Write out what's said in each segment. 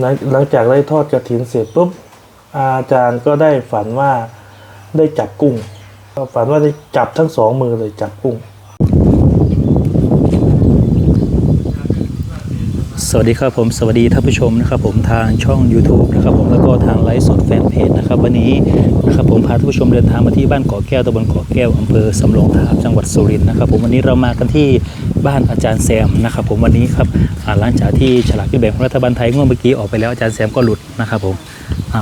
หลังหลังจากได้ทอดกระถินเสร็จปุ๊บอาจารย์ก็ได้ฝันว่าได้จับกุ้งฝันว่าได้จับทั้งสองมือเลยจับกุ้ง สวัสดีครับผมสวัสดีท่านผู้ชมนะครับผมทางช่อง YouTube นะครับผมแล้วก็ทางไลฟ์สดแฟนเพจนะครับวันนี้นะครับผมพาท่านผู้ชมเดินทางมาที่บ้านเกาะแก้วตำบลเกาะแก้วอำเภอสำโรงทาบจังหวัดสุรินทร์นะครับผมวันนี้เรามากันที่ บ้านอาจารย์แซมนะครับผมวันนี้ครับหลังจากที่ฉลากที่แบ่งของรัฐบาลไทยงวดเมื่อกี้ออกไปแล้วอาจารย์แซมก็หลุดนะครับผม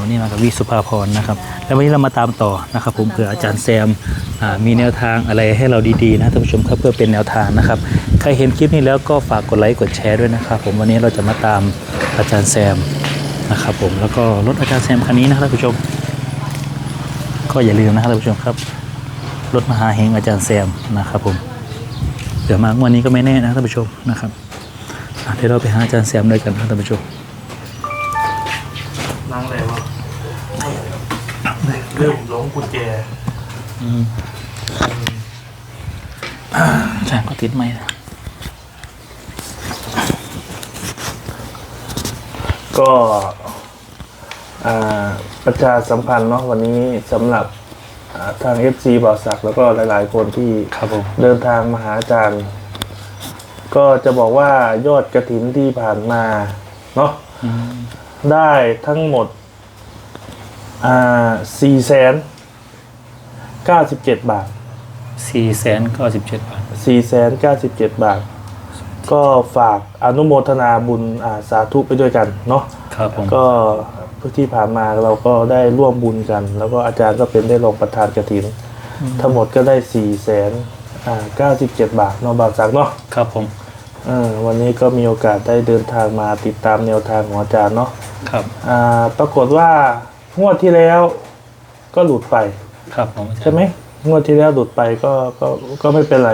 วันนี้มากับวิสุภาพรนะครับแล้ววันนี้เรามาตามต่อนะครับผมเผื่ออาจารย์แซมมีแนวทางอะไรให้เราดีๆนะท่านผู้ชมครับเพื่อเป็นแนวทางนะครับใครเห็นคลิปนี้แล้วก็ฝากกดไลค์กดแชร์ด้วยนะครับผมวันนี้เราจะมาตามอาจารย์แซมนะครับผมแล้วก็รถอาจารย์แซมคันนี้นะครับท่านผู้ชม ก็อย่าลืมนะครับท่านผู้ชมครับรถมหาเฮงอาจารย์แซมนะครับผม เดี๋ยวมางวันนี้ก็ไม่แน่นะท่านผู้ชมนะครับอะเดี๋ยวเราไปหาอาจารย์แซมด้วยกันนะท่านผู้ชมนั่งเลยวะเริ่มหลงกุญแจอืมใช่ก็ติดไหมค์นะก็อ่าประชาสัมพันธ์เนาะวันนี้สำหรับอ่า ทาง FC บ่าวศักดิ์แล้วก็หลาย ๆ คนที่ครับผมเดินทางมาหาอาจารย์ ก็จะบอกว่ายอดกระถินที่ผ่านมาเนาะอืมได้ทั้งหมดอ่าสี่แสนเก้าสิบเจ็ดบาทสี่แสนเก้าสิบเจ็ดบาทสี่แสนเก้าสิบเจ็ดบาท ก็ฝากอนุโมทนาบุญอ่าสาธุไปด้วยกันเนาะครับผมก็ ที่ผ่านมาเราก็ได้ร่วมบุญกัน แล้วก็อาจารย์ก็เป็นได้รองประธานกระถิน ทั้งหมดก็ได้สี่แสนอ่าเก้าสิบเจ็ดบาทเนาะบาทสักเนาะครับผมเออวันนี้ก็มีโอกาสได้เดินทางมาติดตามแนวทางของอาจารย์เนาะครับอ่าปรากฏว่างวดที่แล้วก็หลุดไปครับผมอาจารย์ใช่ไหมงวดที่แล้วหลุดไปก็ก็ก็ไม่เป็นไร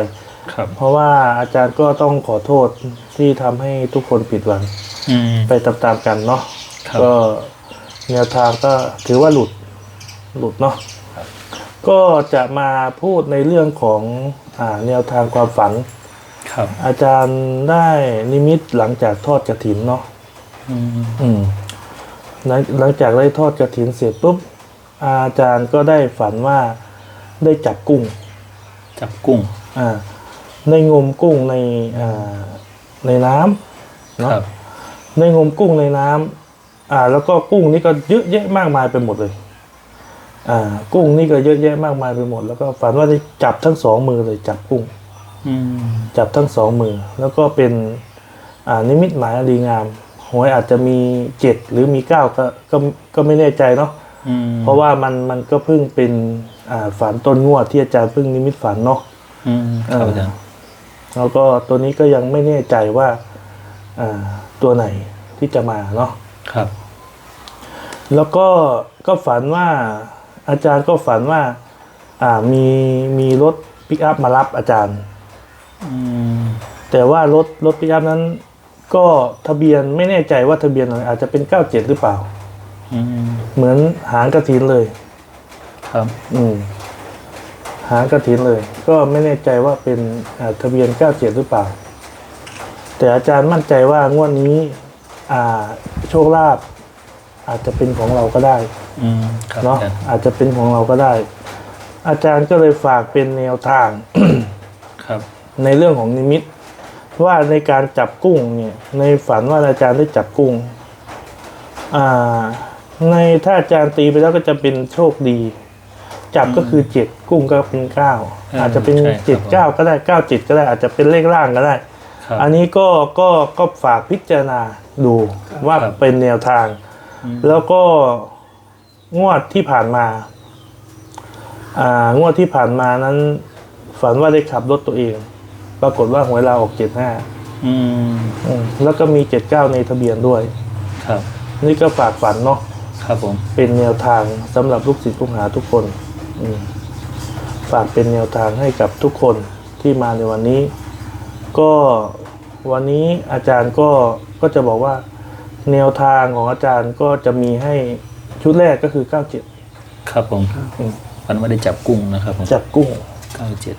ครับ เพราะว่าอาจารย์ก็ต้องขอโทษที่ทำให้ทุกคนผิดหวังอืมไปตามๆกันเนาะครับก็ แนวทางก็ถือว่าหลุดหลุดเนาะก็จะมาพูดในเรื่องของอ่าแนวทางความฝัน ครับ อาจารย์ได้นิมิตหลังจากทอดกระถินเนาะอืมอืมหลังหลังจากได้ทอดกระถินเสร็จปุ๊บอาจารย์ก็ได้ฝันว่าได้จับกุ้ง จับกุ้ง อ่า ในงมกุ้งในอ่าในน้ำเนาะครับในงมกุ้งในน้ำ อ่า แล้วก็กุ้งนี่ก็เยอะแยะมากมายไปหมดเลย อ่า กุ้งนี่ก็เยอะแยะมากมายไปหมด แล้วก็ฝันว่าได้จับทั้งสองมือเลยจับกุ้งอืมจับทั้งสองมือ แล้วก็เป็น อ่า นิมิตหมายอันดีงามหวยอาจจะมีเจ็ดหรือมีเก้าก็ก็ก็ไม่แน่ใจเนาะอืมเพราะว่ามันมันก็เพิ่งเป็นอ่าฝันต้นงวดที่อาจารย์เพิ่งนิมิตฝันเนาะอืมครับอาจารย์แล้วก็ตัวนี้ก็ยังไม่แน่ใจว่า อ่าตัวไหนที่จะมาเนาะครับ แล้วก็ก็ฝันว่าอาจารย์ก็ฝันว่า อ่ามีมีรถปิกอัพมารับอาจารย์อืมแต่ว่ารถรถปิกอัพนั้น ก็ทะเบียนไม่แน่ใจว่าทะเบียนอะไรอาจจะเป็นเก้าเจ็ดหรือเปล่าอืมเหมือนหางกระถินเลย ครับ อืมหางกระถินเลย ก็ไม่แน่ใจว่าเป็นอ่าทะเบียนเก้าเจ็ดหรือเปล่า แต่อาจารย์มั่นใจว่างวดนี้ อ่า โชคลาภ อาจจะเป็นของเราก็ได้อืมครับเนาะอาจารย์อาจจะเป็นของเราก็ได้ อาจารย์ก็เลยฝากเป็นแนวทาง ครับ ในเรื่องของนิมิต ว่าในการจับกุ้งเนี่ย ในฝันว่าอาจารย์ได้จับกุ้ง อ่า ในถ้าอาจารย์ตีไปแล้วก็จะเป็นโชคดี จับก็คือเจ็ดกุ้งก็เป็นเก้าอาจจะเป็นเจ็ดเก้าก็ได้เก้าเจ็ดก็ได้อาจจะเป็นเลขล่างก็ได้ ครับอันนี้ก็ก็ก็ฝากพิจารณาดูว่าครับ เป็นแนวทางอืม แล้วก็งวดที่ผ่านมา อ่างวดที่ผ่านมานั้น ฝันว่าได้ขับรถตัวเอง ปรากฏว่าหวยเราออกเจ็ดห้าอืมแล้วก็มีเจ็ดเก้าในทะเบียนด้วย ครับ นี่ก็ฝากฝันเนาะครับผม เป็นแนวทางสำหรับลูกศิษย์ลูกหาทุกคนอืมฝากเป็นแนวทางให้กับทุกคนที่มาในวันนี้ ก็วันนี้อาจารย์ก็ก็จะบอกว่า แนวทางของอาจารย์ก็จะมีให้ชุดแรกก็คือ 97 ครับผมวันไม่ได้จับกุ้งนะครับผมจับกุ้ง เก้าเจ็ด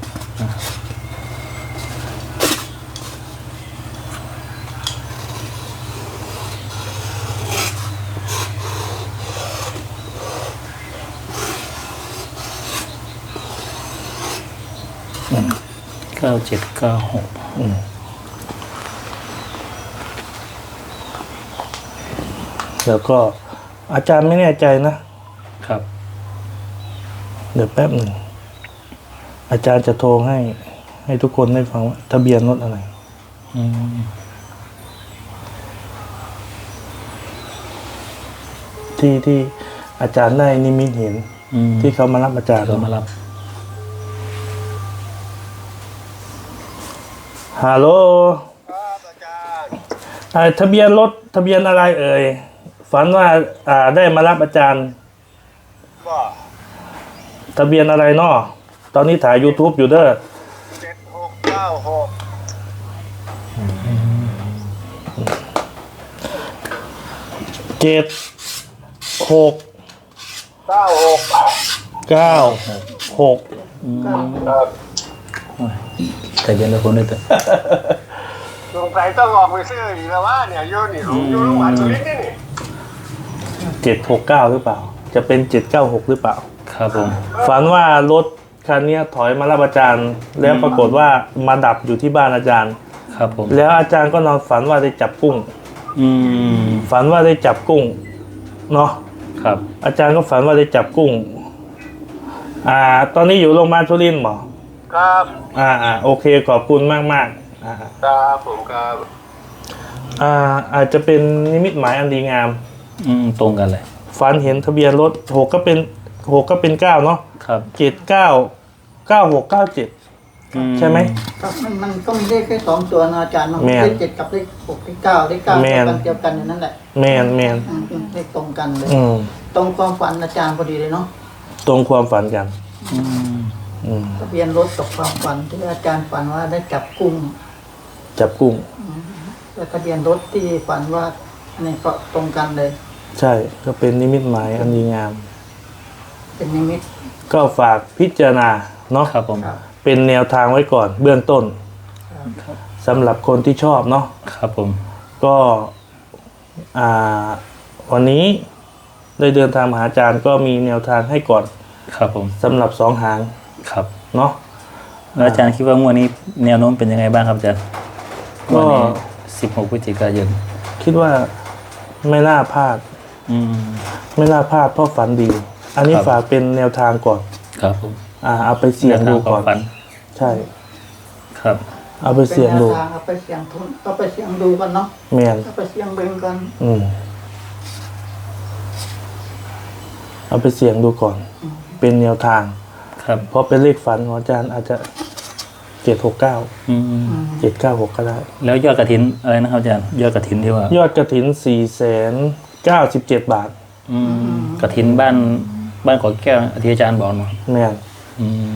เก้าเจ็ดเก้าหก อืม แล้วก็อาจารย์ไม่แน่ใจนะ ครับ เดี๋ยวแป๊บหนึ่ง อาจารย์จะโทรให้ ให้ทุกคนได้ฟังว่าทะเบียนรถอะไร อืมที่ที่อาจารย์ได้นิมิตเห็นอืมที่เขามารับอาจารย์เขามารับฮัลโหลครับอาจารย์อ่าทะเบียนรถทะเบียนอะไรเอ่ย ฝันว่าอ่าได้มารับอาจารย์ว่าทะเบียนอะไรเนาะตอนนี้ถ่าย YouTube อยู่เด้อเจ็ดหกเก้าหกเจ็ดหกเก้าหกเก้าหกครับแต่เบียนรถคนด้วยแต่สงสัยต้องออกไปซื้ออีกแล้วว่าเนี่ยโยนี่ผมอยู่โรงพยาบาลสุรินทร์นี่นี่ เจ็ดหกเก้าหรือเปล่า จะเป็นเจ็ดเก้าหกหรือเปล่า ครับผม ฝันว่ารถคันเนี้ยถอยมารับอาจารย์ แล้วปรากฏว่ามาดับอยู่ที่บ้านอาจารย์ ครับผม แล้วอาจารย์ก็นอนฝันว่าได้จับกุ้ง อืม ฝันว่าได้จับกุ้งเนาะครับ อาจารย์ก็ฝันว่าได้จับกุ้ง อ่า ตอนนี้อยู่โรงพยาบาลสุรินทร์หมอครับอ่าอ่าโอเคขอบคุณมากมากๆอ่าครับผมครับ อ่าอาจจะเป็นนิมิตหมายอันดีงาม อืมตรงกันเลย ฝันเห็นทะเบียนรถหกก็เป็นหกก็เป็นเก้าเนาะครับเจ็ดเก้าเก้าหกเก้าเจ็ดอืใช่ไหมครับมันมันก็มีเลขแค่สองตัวนะอาจารย์มันแม่นเลขเจ็ดกับเลขหกเลขเก้าเลขเก้าแม่เดียวนกันเดียวกันอย่างนั้นแหละแมนแมนอืมเป็นเลขตรงกันเลย อืมตรงความฝันอาจารย์พอดีเลยเนาะตรงความฝันกัน อืมอืมทะเบียนรถกับความฝันที่อาจารย์ฝันว่าได้จับกุ้งจับกุ้ง และทะเบียนรถที่ฝันว่าอั นนี้ก็ตรงกันเลย ใช่ก็เป็นนิมิตหมายอันดีงาม เป็นนิมิตก็ฝากพิจารณาเนาะครับผม ครับเป็นแนวทางไว้ก่อนเบื้องต้นสำหรับคนที่ชอบเนาะ ครับผม ก็อ่าวันนี้ได้เดินทางมาหาอาจารย์ก็มีแนวทางให้ก่อนครับผม สำหรับสองหางครับเนาะแล้วอาจารย์คิดว่างวดนี้แนวโน้มเป็นยังไงบ้างครับอาจารย์ก็งวดนี้สิบหกพฤศจิกายนคิดว่า ไม่น่าพลาด อืม ไม่น่าพลาดเพราะฝันดี อันนี้ครับ ฝากเป็นแนวทางก่อน ครับผมอ่า เอาไปเสี่ยงดูก่อนแนวทางความฝันใช่ ครับ เอาไปเป็นเสี่ยงแนวดูทางเอาไปเสี่ยงทุนก็ไปเสี่ยงดูกันเนาะแมนก็ไปเสี่ยงเบิ่งกันอืม เอาไปเสี่ยงดูก่อน เป็นแนวทาง ครับ เพราะเป็นเลขฝันของอาจารย์อาจจะ เจ็ดหกเก้าอืมเจ็ดเก้าหกก็ได้ แล้วยอดกระถินอะไรนะครับอาจารย์ยอดกระถินที่ว่ายอดกระถินสี่แสนเก้าสิบเจ็ดบาทอืมกระถินบ้านบ้านขอแก้วที่อาจารย์บอกเนาะแม่น อืม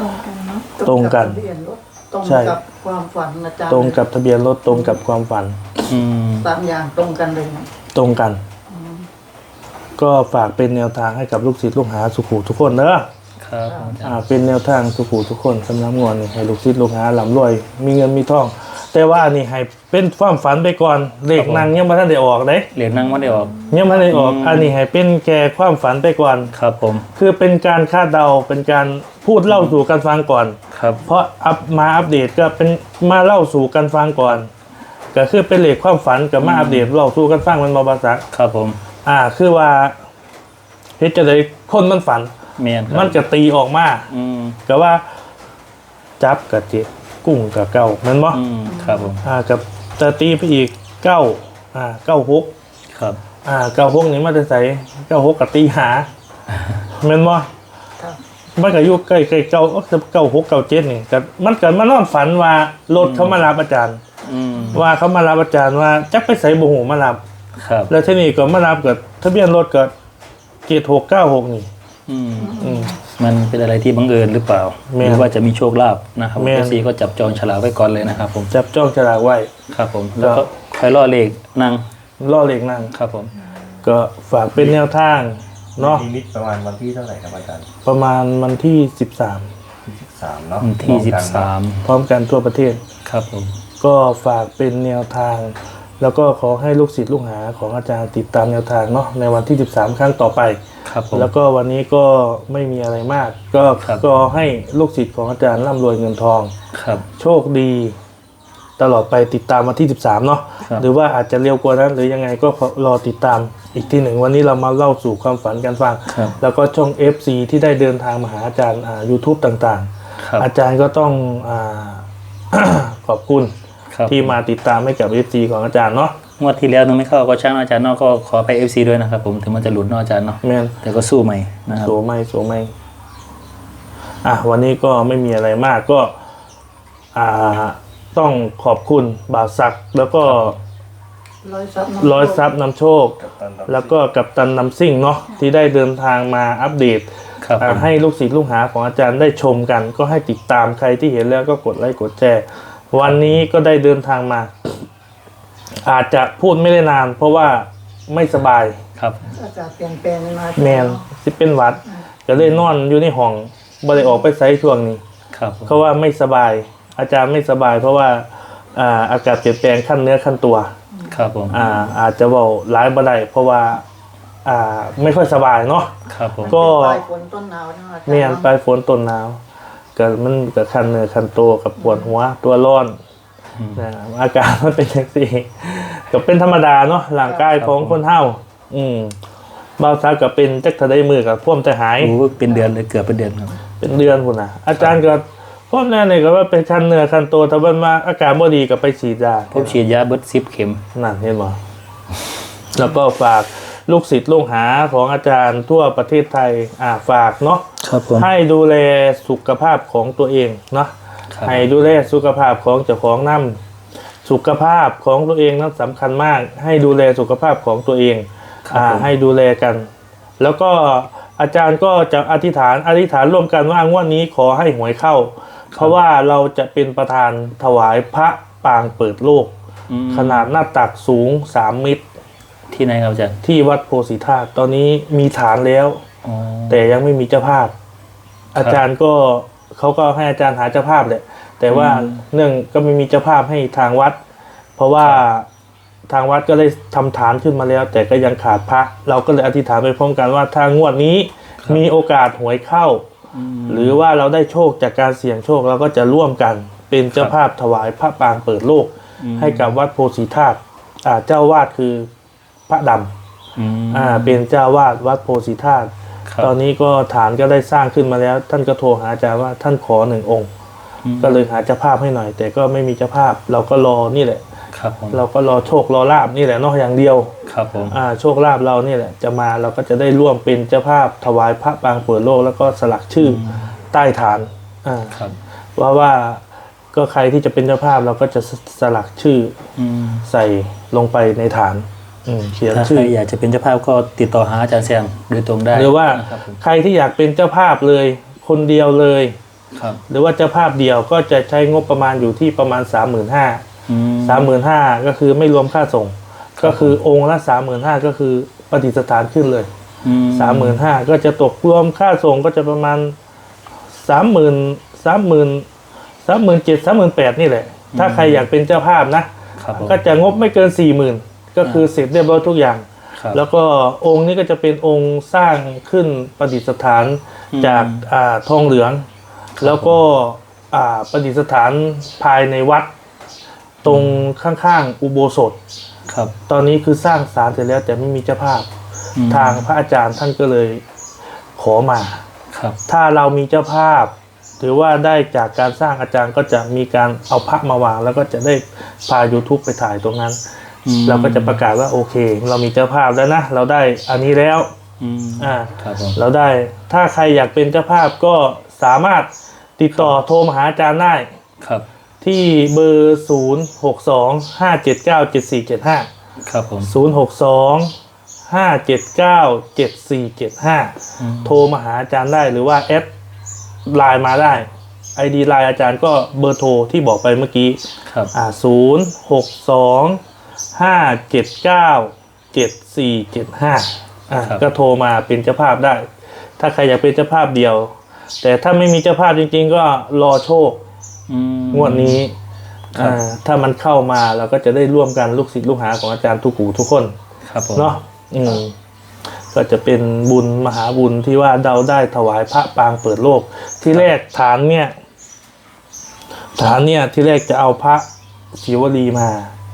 ตรงกันเนาะตรงกันทะเบียนรถตรงใช่กับความฝันอาจารย์ตรงกับทะเบียนรถตรงกับความฝันอืมสามอย่างตรงกันเลยนะตรงกัน ก็ฝากเป็นแนวทางให้กับลูกศิษย์ลูกหาสุขูทุกคนเนอะ ครับอาจารย์อ่าเป็นแนวทางสุขูทุกคนสำนักงวนนี่ให้ลูกศิษย์ลูกหาลำรวย มีเงินมีทอง แต่ว่านี่ให้เป็นความฝันไปก่อนเลขนางยังไม่ทันได้ออกเด้เหรียญนั่งไม่ได้ออก ยังไม่ทันได้ออก อันนี้ให้เป็นแก่ความฝันไปก่อน ครับผม คือเป็นการคาดเดาเป็นการพูดเล่าสู่กันฟังก่อน ครับ เพราะอัพมาอัปเดตก็เป็นมาเล่าสู่กันฟังก่อน ก็คือเป็นเลขความฝันกับมาอัปเดตเล่าสู่กันฟังมันบาบาสักครับผม อ่า คือว่าเฮ็ดจะได้คนมันฝัน เมียนครับ มันก็ตีออกมาอืมก็ว่า จับกับเจ็ดกุ้งกับเก้าแมันบ่อืมครับผมอ่ากับจะตีไปอีกเก้าอ่าเก้าหกครับอ่าเก้าหกนี่มันจะใส่เก้าหกกับตีหาแมันบ่ครับ มันก็อยู่ใกล้ใกล้เก้าเก้าหกเก้าเจ็ดนี่ก็มันก็มานอนฝันว่ารถเขามารับอาจารย์ อืมว่าเขามารับอาจารย์ว่าจักไปใส่บุหูมารับ ครับแล้วที่นี่ก็มารับกับทะเบียนรถก็เจ็ดหกเก้าหกนี่ อืมอืม มันเป็นอะไรที่บังเอิญหรือเปล่าแม่นหรือว่าจะมีโชคลาภนะครับแม่น เอซีก็จับจองฉลากไว้ก่อนเลยนะครับผมจับจ้องฉลากไว้ ครับผมแล้วก็คอยล่อเลขนั่งล่อเลขนั่ง ครับผม ก็ฝากเป็นแนวทางเนาะนิมิตประมาณวันที่เท่าไหร่ครับอาจารย์ประมาณวันที่สิบสามสิบสามเนาะวันที่มองสิบกันสามพร้อมกันทั่วประเทศ ครับผม ก็ฝากเป็นแนวทาง แล้วก็ขอให้ลูกศิษย์ลูกหาของอาจารย์ติดตามแนวทางเนาะในวันที่ 13 ครั้งต่อไป ครับผม แล้วก็วันนี้ก็ไม่มีอะไรมาก ก็ครับ ก็ให้ลูกศิษย์ของอาจารย์ร่ำรวยเงินทอง ครับ โชคดี ตลอดไปติดตามวันที่ 13 เนาะครับ หรือว่าอาจจะเร็วกว่านั้น หรือยังไงก็รอติดตามอีกทีหนึ่งวันนี้เรามาเล่าสู่ความฝันกันฟัง ครับ แล้วก็ช่อง FC ที่ได้เดินทางมาหาอาจารย์อ่า YouTube ต่างครับๆอาจารย์ก็ต้องอา ขอบคุณ ครับที่มาติดตามให้กับ FC ของอาจารย์เนาะงวดที่แล้วนึงไม่เข้าก็ช่างอาจารย์เนอกก็ขอไปเอฟซีด้วยนะครับผมถึงมันจะหลุดเนอกอาจารย์เนาะแมนแต่ก็สู้ใหม่นะครับ โสไม่โสไม่อะวันนี้ก็ไม่มีอะไรมากก็ อ่าต้องขอบคุณบาทศักดิ์แล้วก็ร้อยซับน้ำร้อยซับนำโชคกับตันรับแล้วก็กับตันนำซิ่งเนาะที่ได้เดินทางมาอัปเดต ครับอ่าผม ให้ลูกศิษย์ลูกหาของอาจารย์ได้ชมกัน ก็ให้ติดตามใครที่เห็นแล้วก็กดไลค์กดแชร์ วันนี้ก็ได้เดินทางมา อาจจะพูดไม่ได้นาน เพราะว่าไม่สบายครับอากาศเปลี่ยนแปลงมาแมนที่เป็นหวัดก็เลยนอนอยู่ในห้องบ่ได้ออกไปไซช่วงนี้ครับผมเพราะว่าไม่สบาย อาจารย์ไม่สบาย เพราะว่าอ่าอากาศเปลี่ยนแปลงขั้นเนื้อขั้นตัว ครับผมอ่า อาจจะเบาร้ายบ่ได้เพราะว่า อ่าไม่ค่อยสบายเนาะครับผมก็ปลายฝนต้นหนาวนะอาจารย์เมียนปลายฝนต้นหนาว ก็มันก็คันเนื้อคันตัวกับปวดหัวตัวร้อนนะอาการมันเป็นอย่างนี้ก็เป็นธรรมดาเนาะร่างกายของคนเฮาอืมเบาซาก็เป็นจักทะได้มือกับพ่วมแต่หาย โอ้เป็นเดือนเลยเกือบเป็นเดือนครับ เป็นเดือนพุ่นนะอาจารย์ก็พ่อแน่เนี่ยก็ว่าเป็นคันเนื้อคันตัวถ้ามันมาอาการบ่ดีก็ไปฉีดยาผมฉีดยาเบิร์ดซิปเข็มนั่นเห็นบ่แล้วก็ฝาก ลูกศิษย์ลูกหาของอาจารย์ทั่วประเทศไทยอ่าฝากเนาะครับผม ให้ดูแลสุขภาพของตัวเองเนาะครับ ให้ดูแลสุขภาพของเจ้าของน้ำสุขภาพของตัวเองนั้นสำคัญมาก ให้ดูแลสุขภาพของตัวเองครับอ่าผม ให้ดูแลกัน แล้วก็อาจารย์ก็จะอธิษฐานอธิษฐานร่วมกันว่างวดนี้ขอให้หวยเข้า เพราะว่าเราจะเป็นประธานถวายพระปางเปิดโลก อืมขนาดหน้าตักสูง 3 เมตร ที่ไหนครับอาจารย์ที่วัดโพธิธาตุตอนนี้มีฐานแล้ว อ๋อ แต่ยังไม่มีเจ้าภาพ อาจารย์ก็เขาก็ให้อาจารย์หาเจ้าภาพแหละแต่ว่าอืม เนื่องก็ไม่มีเจ้าภาพให้ทางวัด เพราะว่าทางวัดก็ได้ทำฐานขึ้นมาแล้ว แต่ก็ยังขาดพระ เราก็เลยอธิษฐานไปพร้อมกันว่าทางงวดนี้มีโอกาสหวยเข้า อืม หรือว่าเราได้โชคจากการเสี่ยงโชคเราก็จะร่วมกัน เป็นเจ้าภาพถวายพระปางเปิดโลกอืมให้กับวัดโพธิธาตุอ่าเจ้าวาดคือ พระดำอืมอ่าเป็นเจ้าวาดวัดโพธิธาตุครับตอนนี้ก็ฐานก็ได้สร้างขึ้นมาแล้ว ท่านก็โทรหาอาจารย์ว่าท่านขอหนึ่งองค์อืมก็เลยหาเจ้าภาพให้หน่อย แต่ก็ไม่มีเจ้าภาพเราก็รอนี่แหละครับผมเราก็รอโชครอลาบนี่แหละเนอกอย่างเดียวครับผมอ่าโชคลาภเรานี่แหละจะมาเราก็จะได้ร่วมเป็นเจ้าภาพถวายพระปางเปิดโลก แล้วก็สลักชื่ออใต้ฐานอ่าครับว่าว่าก็ใครที่จะเป็นเจ้าภาพเราก็จะสสลักชื่ออืมใส่ลงไปในฐานอืม เขียนถ้าใคชื่รออยากจะเป็นเจ้าภาพก็ติดต่อหาอาจารย์แซมโดยตรงได้หรือว่านะครับผมใครที่อยากเป็นเจ้าภาพเลย คนเดียวเลย ครับหรือว่าเจ้าภาพเดียวก็จะใช้งบประมาณอยู่ที่ประมาณ 3 5 0 0 0 อืมสามหมื่นห้าก็คือไม่รวมค่าส่ง ก็คือองค์ละสามหมื่นห้าก็คือปฏิสถานขึ้นเลย อืมสามหมื่นห้าก็จะตกรวมค่าส่งก็จะประมาณสามหมื่นสามหมื่นสามหมื่นเจ็ดสามหมื่นแปดนี่แหละ ถ้าใครอยากเป็นเจ้าภาพนะ ครับผมก็จะงบไม่เกินสี่หมื่น ก็คือเสร็จเรียบร้อยทุกอย่าง ครับ แล้วก็องค์นี้ก็จะเป็นองค์สร้างขึ้นประดิษฐานอืมจากอ่าทองเหลือง แล้วก็อ่าประดิษฐานภายในวัด ตรงข้างๆอุโบสถ ครับตอนนี้คือสร้างศาลเสร็จแล้วแต่ไม่มีเจ้าภาพ อืมทางพระอาจารย์ท่านก็เลยขอมา ครับ ถ้าเรามีเจ้าภาพ ถือว่าได้จากการสร้างอาจารย์ก็จะมีการเอาพระมาวาง แล้วก็จะได้พา YouTube ไปถ่ายตรงนั้นอืม เราก็จะประกาศว่าโอเค เรามีเจ้าภาพแล้วนะ เราได้อันนี้แล้วอืมอ่าครับผมเราได้ถ้าใครอยากเป็นเจ้าภาพก็สามารถติดต่อโทรมาหาอาจารย์ได้ครับ ที่เบอร์0 6 2 5 7 9 7 4 7 5ครับผม0 6 2 5 7 9 7 4 7 5โทรมาหาอาจารย์ได้หรือว่าแอดไลน์มาได้ ID ไลน์อาจารย์ก็เบอร์โทรที่บอกไปเมื่อกี้ครับอ่าศูนย์หกสอง ห้าเจ็ดเก้าเจ็ดสี่เจ็ดห้าอ่าครับ ก็โทรมาเป็นเจ้าภาพได้ ถ้าใครอยากเป็นเจ้าภาพเดียว แต่ถ้าไม่มีเจ้าภาพจริง ๆ ก็รอโชคอืม งวดนี้ครับ อ่าถ้ามันเข้ามาเราก็จะได้ร่วมกันลูกศิษย์ลูกหาของอาจารย์ทุกหูทุกคน ครับผม เนาะอืมก็จะเป็นบุญมหาบุญที่ว่าเราได้ถวายพระปางเปิดโลก ที่แรกฐานเนี่ย ฐานเนี่ยที่แรกจะเอาพระศิวลีมา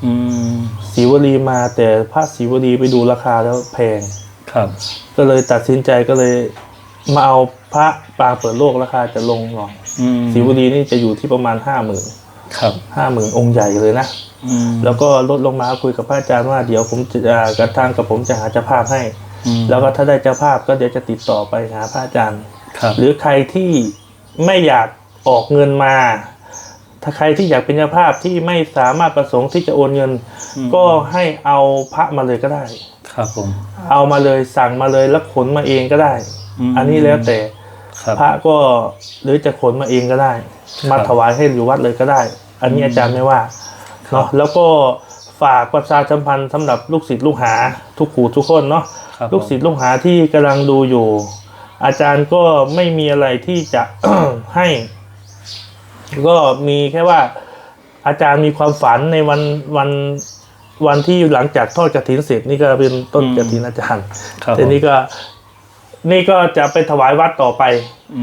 อืมศิวลีมาแต่พระศิวลีไปดูราคาแล้วแพง ครับ ก็เลยตัดสินใจก็เลย มาเอาพระปางเปิดโลกราคาจะลงหน่อยอืมศิวลีนี่จะอยู่ที่ประมาณห้าหมื่นครับห้าหมื่นองค์ใหญ่เลยนะ อืมแล้วก็ลดลงมาคุยกับพระอาจารย์ว่าเดี๋ยวผมจะอ่ากระทางกับผมจะหาเจ้าภาพให้ อืมแล้วก็ถ้าได้เจ้าภาพก็เดี๋ยวจะติดต่อไปหาพระอาจารย์ ครับหรือใครที่ไม่อยากออกเงินมา ถ้าใครที่อยากเป็นเจ้าภาพที่ไม่สามารถประสงค์ที่จะโอนเงิน ก็ให้เอาพระมาเลยก็ได้ ครับผม เอามาเลยสั่งมาเลยแล้วขนมาเองก็ได้อืมอันนี้แล้วแต่ครับพระก็หรือจะขนมาเองก็ได้ มาถวายให้อยู่วัดเลยก็ได้ อันนี้อาจารย์ไม่ว่าเนาะแล้วก็ฝากประชาสัมพันธ์สำหรับลูกศิษย์ลูกหาทุกขู่ทุกคนเนาะครับลูกศิษย์ลูกหาที่กำลังดูอยู่ อาจารย์ก็ไม่มีอะไรที่จะให้ ก็มีแค่ว่าอาจารย์มีความฝันในวันวันวันที่หลังจากทอดกระถินเสร็จนี่ก็เป็นต้นกระถินอาจารย์ครับแต่นี่ก็นี่ก็จะไปถวายวัดต่อไป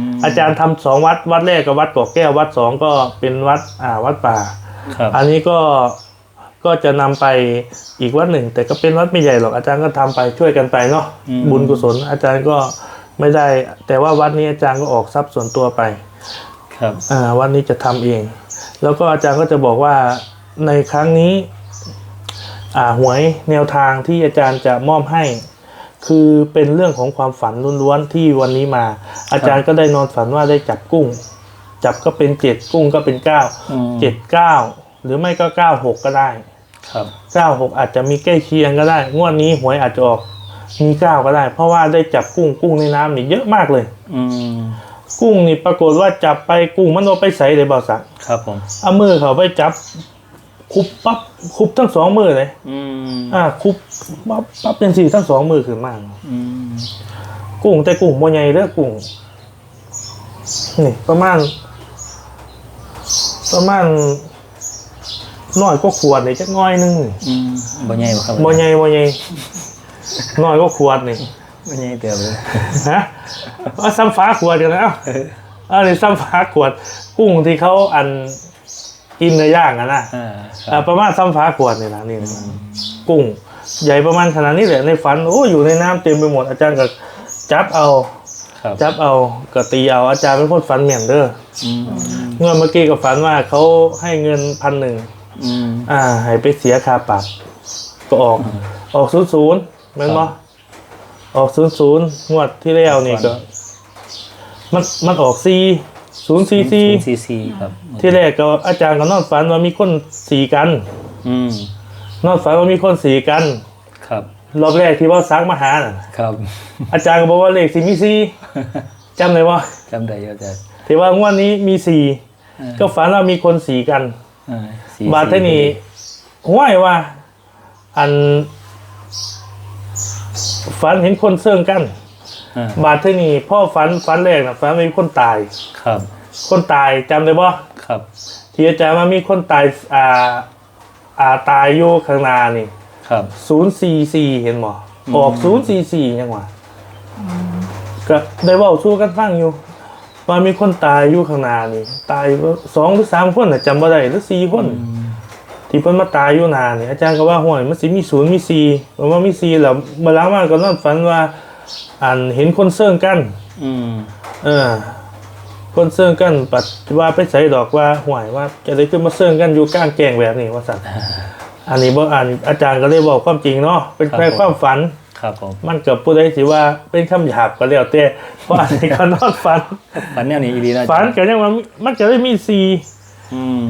มอาจารย์ทำสองวัดวัดแรกกับวัดเกาะแก้ววัดสองก็เป็นวัดอ่าวัดป่าครับอันนี้ก็ก็จะนำไปอีกวัดหนึ่ง แต่ก็เป็นวัดไม่ใหญ่หรอกอาจารย์ก็ทำไปช่วยกันไปเนาะอืมบุญกุศลอาจารย์ก็ไม่ได้ แต่ว่าวัดนี้อาจารย์ก็ออกทรัพย์ส่วนตัวไป ครับอ่าวัดนี้จะทำเอง แล้วก็อาจารย์ก็จะบอกว่าในครั้งนี้อ่าหวยแนวทางที่อาจารย์จะมอบให้ คือเป็นเรื่องของความฝันล้วนๆที่วันนี้มา อาจารย์ก็ได้นอนฝันว่าได้จับกุ้ง จับก็เป็นเจ็ดกุ้งก็เป็นเก้าอืมเจ็ดเก้าหรือไม่ก็เก้าหกก็ได้ครับเก้าหกอาจจะมีใกล้เคียงก็ได้ งวดนี้หวยอาจจะออกมีเก้าก็ได้ เพราะว่าได้จับกุ้งกุ้งในน้ำนี่เยอะมากเลย อืม กุ้งนี่ปรากฏว่าจับไปกุ้งมันเอาไปใส่เลยเบาสักครับผมเอามือเขาไปจับ คุบปั๊บคุบทั้งสองมือเลยอืมอ่าคุบปั๊บปั๊บเป็นสี่ทั้งสองมือขึ้นมาอืมกุ้งแต่กุ้งโมใหญ่เด้อกุ้งนี่ประมาณ ประมาณน้อยก็ขวดนี่จักหน้อยหนึงนี่อืมบ่ใหญ่บ่ครับโมใหญ่โมใหญ่น้อยก็ขวดนี่ บ่ใหญ่เติบเลยฮะเอาซ้ำฟ้าขวดกันแล้วเอาเลยซ้ำฟ้าขวด กุ้งที่เขาอันกินเนื้อย่างอะนะอ่าคอ่ารับประมาณซ้ำฟ้าขวดนี่นะนี่นะกุ้ง ใหญ่ประมาณขนาดนี้แหละในฝันโอ้อยู่ในน้ำเต็มไปหมดอาจารย์ก็จับเอาครับจับเอาก็ตีเอาอาจารย์เป็นคนฝันเหมียนเด้ออืมเมื่อเมื่อกี้ก็ฝันว่าเขาให้เงินพันหนึ่งอืมอ่าให้ไปเสียค่าปรับก็ออกออกศูนย์ศูนย์แม่นครับ่บ ออกศูนย์ศูนย์งวดที่แล้วนี่ก็ มันมันออกซีศูนย์ซีซีซีซีครับที่แรกก็อาจารย์ก็นอนฝันว่ามีคนสีกัน อืมนอนฝันว่ามีคนสีกัน ครับ รอบแรกที่ว่าซักมาหาน่ะครับ อาจารย์ก็บอกว่าเลขสีมีซีจำได้ว่าจำได้เยอะจ้ะที่ว่างวดนี้มีสี่อ่าก็ฝันว่ามีคนสีกันอ่าซีบาทเทานี่ห้วยว่า อัน ฝันเห็นคนเสื่องกัน อ่าบาทเทานี่พ่อฝันฝันแรกนะฝันว่ามีคนตาย ครับคนตายจำได้บ่ครับที่อาจารย์ว่ามีคนตายอ่าอ่าตายอยู่ข้างหน้านี่ครับศูนย์สี่สี่เห็นบ่ออกศูนย์สี่สี่ยังวะก็ได้เว่าสู้กันฟังอยู่ว่ามีคนตายอยู่ข้างหน้านี่ ตายสองหรือสามคนน่ะจำบ่ได้หรือสี่คน ที่เพิ่นมาตายอยู่นานนี่อาจารย์ก็ว่าห่วยมันสิมีศูนย์มีสี่ผมว่ามีสี่แล้วเมื่อหล้างมาก็นอนฝันว่าอันเห็นคนเสื่องกัน อืมเออ คนเสื่องกันปัดว่าไปใส่ดอกว่าห่วยว่า จะได้ขึ้นมาเสื่องกันอยู่กลางแกงแบบนี้ว่าสัตว์อันนี้บ่อ่านอาจารย์ก็เลยบอกความจริงเนาะเป็นแค่ความฝัน ครับผมมันเกิดผู้ใดสิว่าเป็นคำหยาบก็แล้วแต่เพราะอันนี้ก็นอนฝันฝันแนวนี้อีหลีนะฝันก็ยังว่ามันจะได้มีสี่ อืม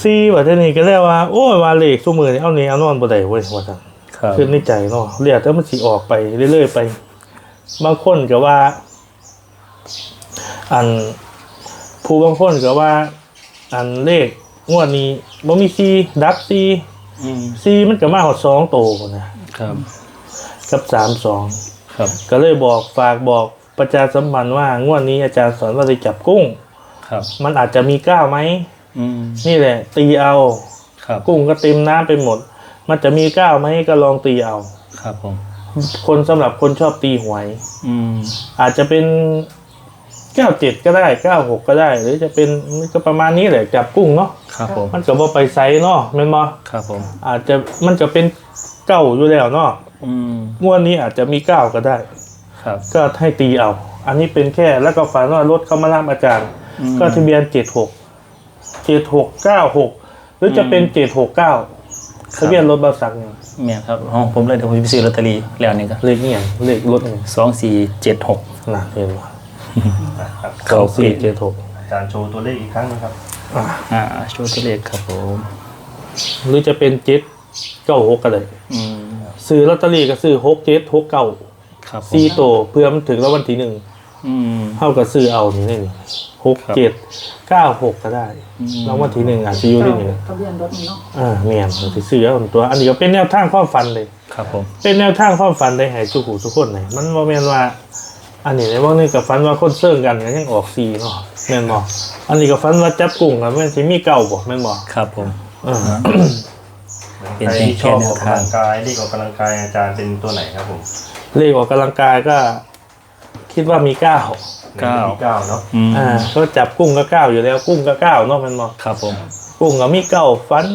ซีว่าเท่านี้ก็เรียกว่า โอ้ยว่าเลขซุมือนี่เอานี่เอานอนบ่ได้เว้ยว่าซั่นครับคือในใจเนาะเรียกแต่มันสิออกไปเรื่อยๆไป บางคนก็ว่า อันผู้บางคนก็ว่า อันเลขงวดนี้บ่มีซีดับซีอืมซีมันก็มาหอดสองโตพุ่นนะครับ กับสามสอง ครับ ก็เลยบอกฝากบอกประชาสัมพันธ์ว่างวดนี้อาจารย์สอนว่าจะจับกุ้ง ครับ มันอาจจะมีเก้าไหมอืม นี่แหละ ตีเอาครับกุ้งก็เต็มน้ำไปหมด มันจะมีเก้าไหมก็ลองตีเอา ครับผม คนสำหรับคนชอบตีหวย อืม อาจจะเป็นเก้าเจ็ดก็ได้เก้าหกก็ได้ หรือจะเป็นก็ประมาณนี้แหละจับกุ้งเนาะครับผมมันก็บ่ไปไซส์เนาะแม่นบ่ครับผม อาจจะมันก็เป็นเก้าอยู่แล้วเนาะอืมงวดนี้อาจจะมีเก้าก็ได้ ครับ ก็ให้ตีเอา อันนี้เป็นแค่แล้วก็ฝันว่ารถเขามารับอาจารย์อืมก็ทะเบียนเจ็ดหก เจ็ดหกเก้าหกหรือจะเป็นเจ็ดหกเก้าทะเบียนรถบาสักเนี่ยแม่นครับห้องผมเลยเดี๋ยวผมจะไปซื้อลอตเตอรี่แล้วนี่ก็เลขเนี่ยเลขรถเนี่ยสองสี่เจ็ดหกนะเห็นไหมครับสองสี่เจ็ดหกอาจารย์โชว์ตัวเลขอีกครั้งนะครับอ่าโชว์ตัวเลขครับผมหรือจะเป็นเจ็ดเก้าหกก็ได้อืมซื้อลอตเตอรี่ก็ซื้อหกเจ็ดหกเก้าครับผมสี่โตวเพื่อมันถึงแล้ววันที่หนึ่งอืมเท่ากับซื้อเอานี่นี่ หกครับเจ็ดเก้าหกก็ได้อืมแล้ววันที่หนึ่งอาจจะอยู่ที่หนึ่งทะเบียนรถนี่เนาะอ่าเมียนที่ซื้อเอาตัว อันนี้ก็เป็นแนวทางความฝันเลย ครับผม เป็นแนวทางความฝันได้ให้ทุกหูทุกคนเลยมันบ่แม่นว่า อันนี้ในว่านี่กับฝันว่าคนเซิ่งกันก็ยังออกซีเนาะแม่นบ่อันนี้ก็ฝันว่าจับกุ้งอะแม่นสิมีเก่าบ่แม่นบ่ครับผมเออเป็นใครเพียงที่ชอบแค่แนอวอกทางกำลังกายเลขออกกำลังกายอาจารย์เป็นตัวไหนครับผมเลขออกกำลังกายก็ คิดว่ามีเก้า เก้าเก้าเนาะอืมอ่าก็จับกุ้งก็เก้าอยู่แล้วกุ้งก็เก้าเนาะแม่นบ่ครับผมกุ้งก็มีเก้าฝัน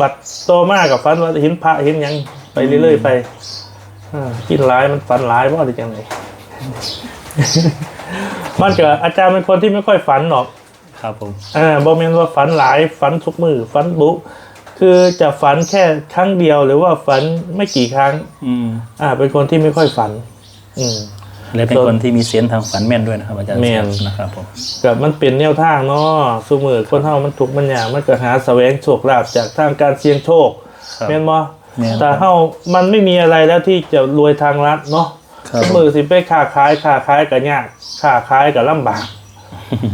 บัดโตมากกับฝันว่าเห็นพระเห็นหยังไปเรื่อยๆไปอ่ากินหลายมันฝันหลายบ่ได้จังไดมันก็อาจารย์เป็นคนที่ไม่ค่อยฝันหรอก ครับผมอ่าบอมเมนว่าฝันหลายฝันทุกมือฝันบุ คือจะฝันแค่ครั้งเดียวหรือว่าฝันไม่กี่ครั้ง อืม อ่า เป็นคนที่ไม่ค่อยฝัน อืม และเป็นคนที่มีเซนส์ทางฝันแม่นด้วยนะครับ อาจารย์แม่น นะครับผม กับมันเป็นแนวทางเนาะสมือคนเฮามันทุกข์มันยากมันก็หาแสวงโชคลาภจากทางการเสี่ยงโชคครับแม่นบ่แม่นแต่เฮามันไม่มีอะไรแล้วที่จะรวยทางรัฐเนาะครับ สมือสิไปค้าขายค้าขายก็ยากค้าขายก็ลำบาก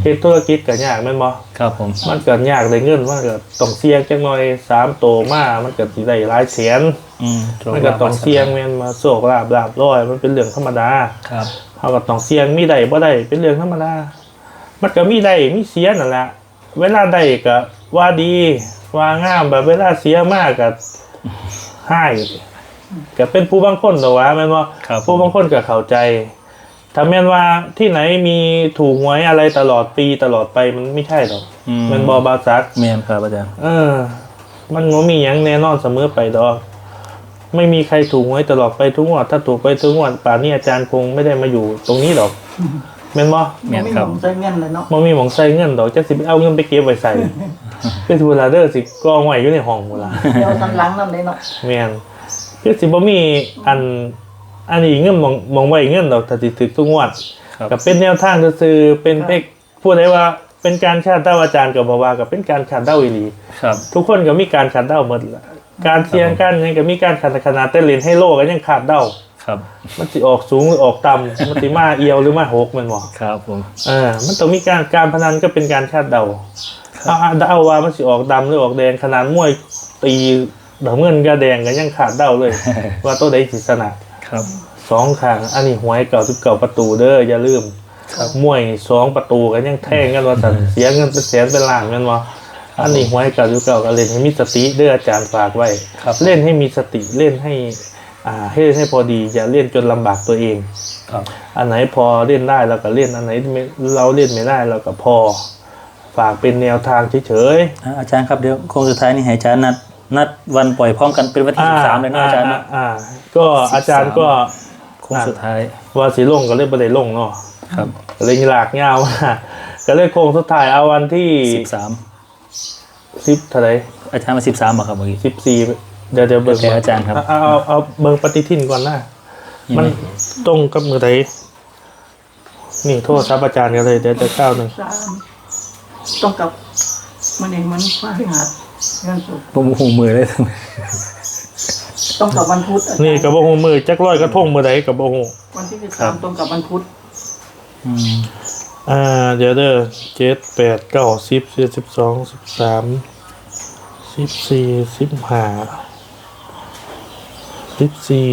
เฮ็ดธุรกิจก็ยากแม่นบ่ครับผม มันเกิดยากได้เงินมันก็ต้องเสี่ยงจังหน่อยสามโตมามันก็สิได้หลายแสนอืมมันก็ต้องเสี่ยงแม่นมาโศกลาบลาบร้อย มันเป็นเรื่องธรรมดาครับเฮาก็ต้องเสี่ยงมีได้บ่ได้เป็นเรื่องธรรมดา มันก็มีได้มีเสียนั่นแหละเวลาได้ก็ว่าดีว่างามแบบเวลาเสียมากก็ให้ก็เป็นผู้บางคนตัววะแม่นบ่ครับผู้บางคนก็เข้าใจ ถ้าแม่นว่าที่ไหนมีถูกหวยอะไรตลอดปีตลอดไปมันไม่ใช่หรอกอืมันบอบาซัก แม่นครับอาจารย์ เออ มันบ่มีหยังแน่นอนเสมอไปดอก ไม่มีใครถูกหวยตลอดไปทุกงวดถ้าถูกไปทุกงวดป่านนี้อาจารย์คงไม่ได้มาอยู่ตรงนี้หรอกแม่นบ่แม่นครับไม่มีหมองใช้เงินเลยเนาะบ่มีหมองใส่เงินดอกจะสิไปเอาเงินไปเก็บไว้ใส่คือเวลาเด้อสิกองไว้อยู่ในห้องเวลาเดี๋ยวสันหลังนั่นเลยเนาะแม่นคือสิบ่มีอัน อันนี้เงินหมองหมองไว้เงินดอกถ้าสิถึกทุกงวดครับก็เป็นแนวทางซื่อๆเป็นเพกพูดได้ว่าเป็นการคาดเดาอาจารย์ก็บอกว่าก็เป็นการคาดเดาอีหลี ครับ ทุกคนก็มีการขาดเดาหมดแหละการเทียงกันยังก็มีการขาดขนาดแต่เล่นให้โลกก็ยังขาดเดาครับ มันสิออกสูงหรือออกต่ำมันสิมาเอียวหรือมาหกแมันบอกครับผม เออมันต้องมีการการพนันก็เป็นการคาดเดาเอาเอาเดาว่ามันสิออกดำหรือออกแดงขนาดมวยตีดอกเงินกับแดงก็ยังขาดเดาเลย ว่าตัวใดสิชนะ ครับสองข้างอันนี้หวยเก่าสิบเก่าประตูเด้ออย่าลืมมวยสองประตูก็ยังแท่งกันว่าสันเสียเงินเป็นแสนเป็นล้านแม่นบ่อันนี้หวยเก่าสิบเก่าก็เล่นให้มีสติเด้ออาจารย์ฝากไว้ครับเล่นให้มีสติเล่นให้อ่าให้เล่นให้พอดีอย่าเล่นจนลำบากตัวเองครับอันไหนพอเล่นได้เราก็เล่นอันไหนไม่เราเล่นไม่ได้เราก็พอ ฝากเป็นแนวทางเฉยอ่าอาจารย์ครับเดี๋ยวโค้งสุดท้ายนี่ให้อาจารย์นัด นัดวันปล่อยพร้อมกันเป็นวันๆที่สิบสามเลยนะอาจารย์นะอ่า ก็อาจารย์ก็โค้งสุดท้ายว่าสีลงก็เล่นประเด็นลงเนาะครับก็เลยหลากยาวมากก็เลยโค้งสุดท้ายเอาวันที่สิบสามสิบเท่าไหรอาจารย์มาสิบสามบอกครับเมื่อกี้สิบสี่เดี๋ยวเดี๋ยวเบิ่งโอเคอาจารย์ครับเอาเอาเอาเบิ่งปฏิทินก่อนนะมันตรงกับมือไหนนี่โทษครับอาจารย์กันเลยเดี๋ยวจะก้าวหนึ่งสามต้องกับมันเองมันพฤหัส เงินสุกร์ผมหูมือเลยต้องกับวันพุธอาจารย์นี่กับโบหูมือจักร้อยกระทงมือไหนกับโบหูวันที่สิบสามตรงกับวันพุธอืมอ่าเดี๋ยวเด้อเจ็ดแปดเก้าสิบสิบสิบสองสิบสามสิบสี่สิบห้าสิบสี่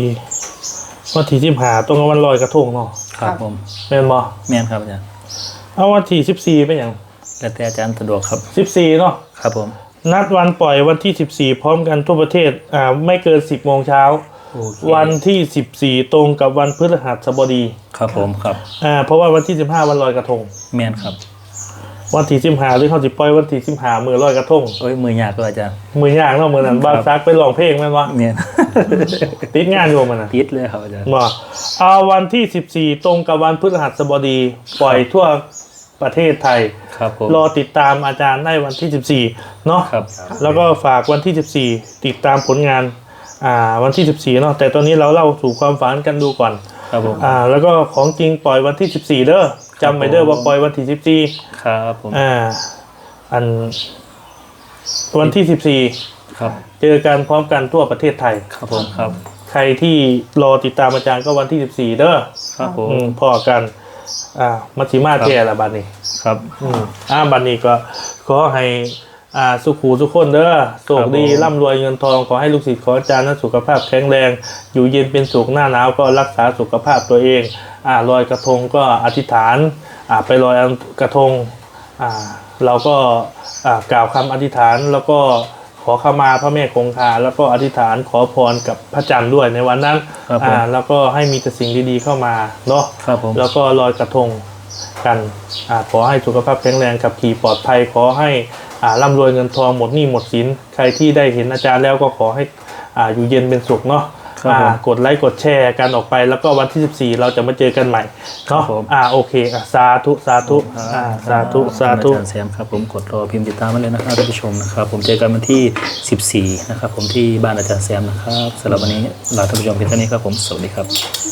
วันที่สิบห้าตรงกับวันลอยกระทงเนาะครับผมแม่นบ่แม่นครับอาจารย์เอาวันที่สิบสี่ไปอย่างแล้วแต่อาจารย์สะดวกครับสิบสี่เนาะครับผม นัดวันปล่อยวันที่ 14 พร้อมกันทั่วประเทศอ่าไม่เกิน 10โมงเช้า โอเควันที่ 14 ตรงกับวันพฤหัสบดีครับผมครับอ่าเพราะว่าวันที่ 15 วันลอยกระทง แม่นครับวันที่15หรือเขาสิปล่อยวันที่15มือลอยกระทงโอ้ยมือยากด้วยอาจารย์มือย่างเนาะมือนั้นบ้านซักไปร้องเพลงแม่นวะแม่นติดงานอยู่มันน่ะติดเลยครับอาจารย์บ่เอาวันที่ 14 ตรงกับวันพฤหัสบดี ปล่อยทั่ว ประเทศไทย ครับผม รอติดตามอาจารย์ได้วันที่ 14 เนาะครับ แล้วก็ฝากวันที่ 14 ติดตามผลงานอ่าวันที่ 14 เนาะแต่ตอนนี้เราเล่าสู่ความฝันกันดูก่อนครับผมอ่าแล้วก็ของจริงปล่อยวันที่ 14 เด้อจำไว้เด้อว่าปล่อยวันที่ครับผม14อ่าอันวันที่ครับ14เจอกันพร้อมกันทั่วประเทศไทย ครับผมครับ ใครที่รอติดตามอาจารย์ก็วันที่ 14 เด้อครับผมอืมพอกัน อ่ามัชชิมาเทียละบัดนี้ ครับ อืมอ่าบันนี้ก็ขอให้อ่าสุขูทุกคนเด้อโชคดีครับผม ร่ำรวยเงินทองขอให้ลูกศิษย์ขออาจารย์นั้นสุขภาพแข็งแรง อยู่เย็นเป็นสุขหน้าหนาวก็รักษาสุขภาพตัวเองอ่าลอยกระทงก็อธิษฐานอ่าไปลอยกระทงอ่าเราก็อ่ากล่าวคำอธิษฐานแล้วก็ ขอขมาพระแม่คงคา แล้วก็อธิษฐานขอพรกับพระจันทร์ด้วยในวันนั้นครับผม อ่าแล้วก็ให้มีแต่สิ่งดีๆเข้ามาเนาะ ครับผม แล้วก็ลอยกระทงกันอาขอให้สุขภาพแข็งแรงขับขี่ปลอดภัย ขอให้อ่าร่ำรวยเงินทองหมดหนี้หมดสิน ใครที่ได้เห็นอาจารย์แล้วก็ขอให้อ่าอยู่เย็นเป็นสุขเนาะ ครับอ่าผมกดไลค์กดแชร์กันออกไป แล้วก็วันที่ 14 เราจะมาเจอกันใหม่เนาะครับผม อ่าโอเคอะสาธุสาธุอ่าสาธุสาธุอาจารย์แซมครับผมกดรอพิมพ์ติดตามมาเลยนะครับท่านผู้ชมนะครับ ผมเจอกันวันที่ 14 นะครับผมที่บ้านอาจารย์แซมนะครับสำหรับวันนี้ลาท่านผู้ชมเพียงเท่านี้ครับผมสวัสดีครับ